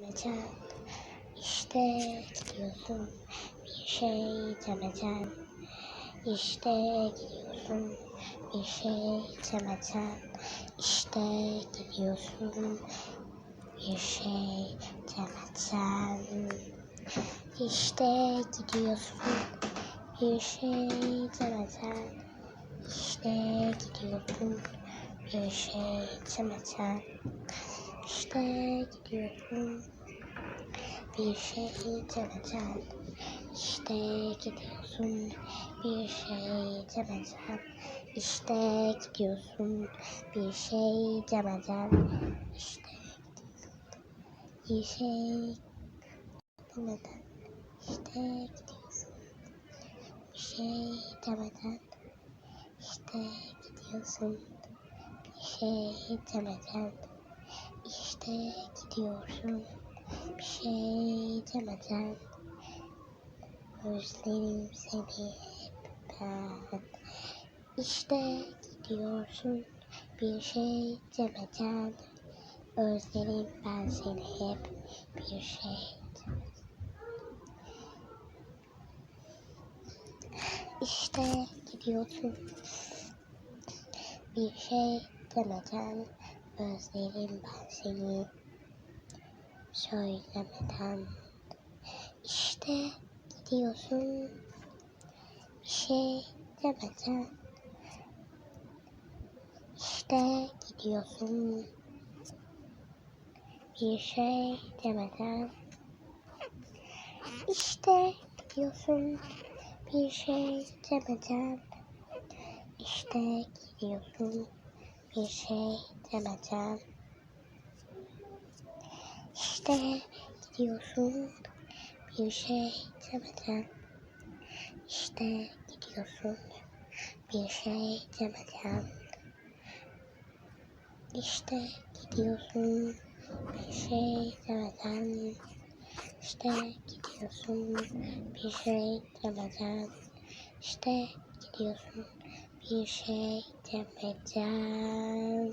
demeden işte gidiyorsun. Bir şey demeden. İşte gidiyorsun. Bir şey demeden. İşte gidiyorsun. Bir şey demeden. İşte gidiyorsun. Bir şey demeden. İşte gidiyorsun. Bir şey demeden işte gidiyorsun bir şey demeden işte gidiyorsun. Bir şey demeden işte gidiyorsun. Bir şey demeden işte bir şey demeden işte gidiyorsun. Bir şey demeden işte gidiyorsun. Bir şey demeden işte gidiyorsun bir şey demeden özlerim seni hep ben. İşte gidiyorsun. Bir şey demeden özlerim ben seni hep bir şey. İşte gidiyorsun. Bir şey demeden özlerim ben seni. Söylemeden. İşte gidiyorsun. Bir şey demeden. İşte gidiyorsun. Bir şey demeden. İşte gidiyorsun. Bir şey demeden. İşte gidiyorsun bir şey demeden. İşte gidiyorsun bir şey demeden. İşte gidiyorsun bir şey demeden. İşte gidiyorsun bir şey demeden. İşte gidiyorsun bir şey demeden. İşte gidiyorsun bir şey demeden